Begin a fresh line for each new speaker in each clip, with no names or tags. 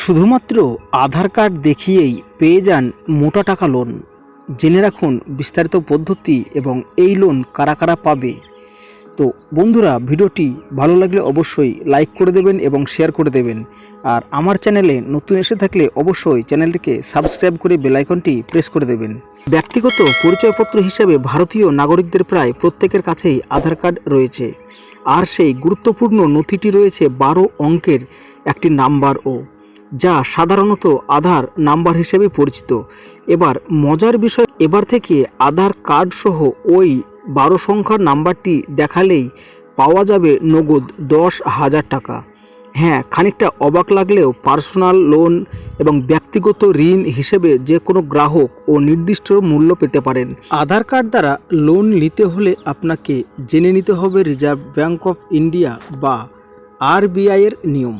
শুধুমাত্র আধার কার্ড দেখিয়েই পেয়ে যান মোটা টাকা লোন। জেনে রাখুন বিস্তারিত পদ্ধতি এবং এই লোন কারা কারা পাবে। তো বন্ধুরা, ভিডিওটি ভালো লাগলে অবশ্যই লাইক করে দেবেন এবং শেয়ার করে দেবেন। আর আমার চ্যানেলে নতুন এসে থাকলে অবশ্যই চ্যানেলটিকে সাবস্ক্রাইব করে বেলাইকনটি প্রেস করে দেবেন। ব্যক্তিগত পরিচয়পত্র হিসেবে ভারতীয় নাগরিকদের প্রায় প্রত্যেকের কাছেই আধার কার্ড রয়েছে। আর সেই গুরুত্বপূর্ণ নথিটি রয়েছে বারো অঙ্কের একটি নাম্বারও যা সাধারণত আধার নাম্বার হিসেবে পরিচিত। এবার মজার বিষয়, এবার থেকে আধার কার্ড সহ ওই বারো সংখ্যার নাম্বারটি দেখালেই পাওয়া যাবে নগদ দশ হাজার টাকা। হ্যাঁ খানিকটা অবাক লাগলেও পার্সোনাল লোন এবং ব্যক্তিগত ঋণ হিসেবে যে কোনো গ্রাহক ও নির্দিষ্ট মূল্য পেতে পারেন। আধার কার্ড দ্বারা লোন নিতে হলে আপনাকে জেনে নিতে হবে রিজার্ভ ব্যাঙ্ক অফ ইন্ডিয়া বা আরবিআই এর নিয়ম।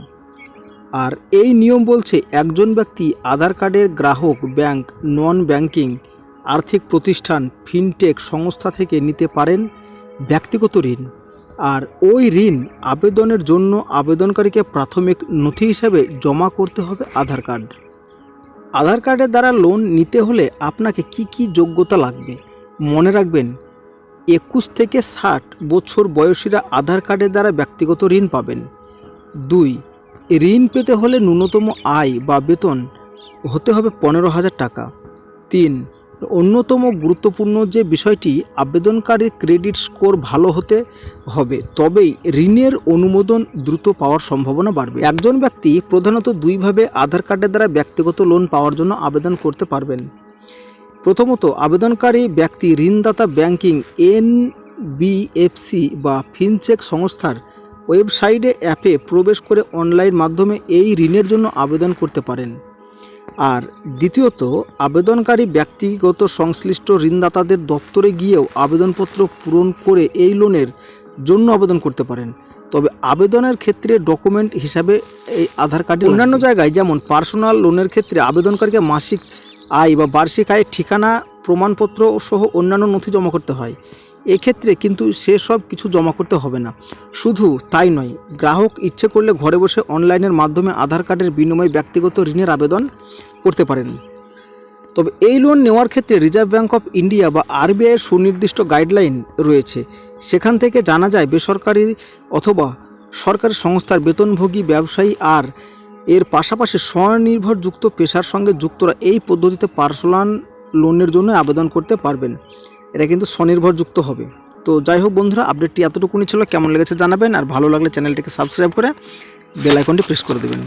আর এই নিয়ম বলছে একজন ব্যক্তি আধার কার্ডের গ্রাহক, ব্যাংক, নন ব্যাংকিং, আর্থিক প্রতিষ্ঠান, ফিনটেক সংস্থা থেকে নিতে পারেন ব্যক্তিগত ঋণ। আর ওই ঋণ আবেদনের জন্য আবেদনকারীকে প্রাথমিক নথি হিসাবে জমা করতে হবে আধার কার্ড। আধার কার্ডের দ্বারা লোন নিতে হলে আপনাকে কি কি যোগ্যতা লাগবে? মনে রাখবেন, একুশ থেকে ষাট বছর বয়সীরা আধার কার্ডের দ্বারা ব্যক্তিগত ঋণ পাবেন। দুই ঋণ পেতে হলে ন্যূনতম আয় বা বেতন হতে হবে পনেরো হাজার টাকা। তিন, অন্যতম গুরুত্বপূর্ণ যে বিষয়টি, আবেদনকারীর ক্রেডিট স্কোর ভালো হতে হবে, তবেই ঋণের অনুমোদন দ্রুত পাওয়ার সম্ভাবনা বাড়বে। একজন ব্যক্তি প্রধানত দুইভাবে আধার কার্ডের দ্বারা ব্যক্তিগত লোন পাওয়ার জন্য আবেদন করতে পারবেন। প্রথমত, আবেদনকারী ব্যক্তি ঋণদাতা ব্যাংকিং, এনবিএফসি বা ফিনচেক সংস্থার ওয়েবসাইটে অ্যাপে প্রবেশ করে অনলাইন মাধ্যমে এই ঋণের জন্য আবেদন করতে পারেন। আর দ্বিতীয়ত, আবেদনকারী ব্যক্তিগত সংশ্লিষ্ট ঋণদাতাদের দপ্তরে গিয়েও আবেদনপত্র পূরণ করে এই লোনের জন্য আবেদন করতে পারেন। তবে আবেদনের ক্ষেত্রে ডকুমেন্ট হিসাবে এই আধার কার্ডে অন্যান্য জায়গায় যেমন পার্সোনাল লোনের ক্ষেত্রে আবেদনকারীকে মাসিক আয় বা বার্ষিক আয়ের ঠিকানা, প্রমাণপত্র সহ অন্যান্য নথি জমা করতে হয়। এক্ষেত্রে কিন্তু সেসব কিছু জমা করতে হবে না। শুধু তাই নয়, গ্রাহক ইচ্ছে করলে ঘরে বসে অনলাইনের মাধ্যমে আধার কার্ডের বিনিময়ে ব্যক্তিগত ঋণের আবেদন করতে পারেন। তবে এই লোন নেওয়ার ক্ষেত্রে রিজার্ভ ব্যাঙ্ক অফ ইন্ডিয়া বা আরবিআইয়ের সুনির্দিষ্ট গাইডলাইন রয়েছে। সেখান থেকে জানা যায়, বেসরকারি অথবা সরকারি সংস্থার বেতনভোগী ব্যবসায়ী আর এর পাশাপাশি স্বনির্ভরযুক্ত পেশার সঙ্গে যুক্তরা এই পদ্ধতিতে পার্সোনাল লোনের জন্য আবেদন করতে পারবেন। এটা কিন্তু স্বনির্ভরযুক্ত হবে। তো যাই হোক বন্ধুরা আপডেটটি এতটুকুনি ছিল। কেমন লেগেছে জানাবেন, আর ভালো লাগলে চ্যানেলটিকে সাবস্ক্রাইব করে বেল আইকনটি প্রেস করে দেবেন।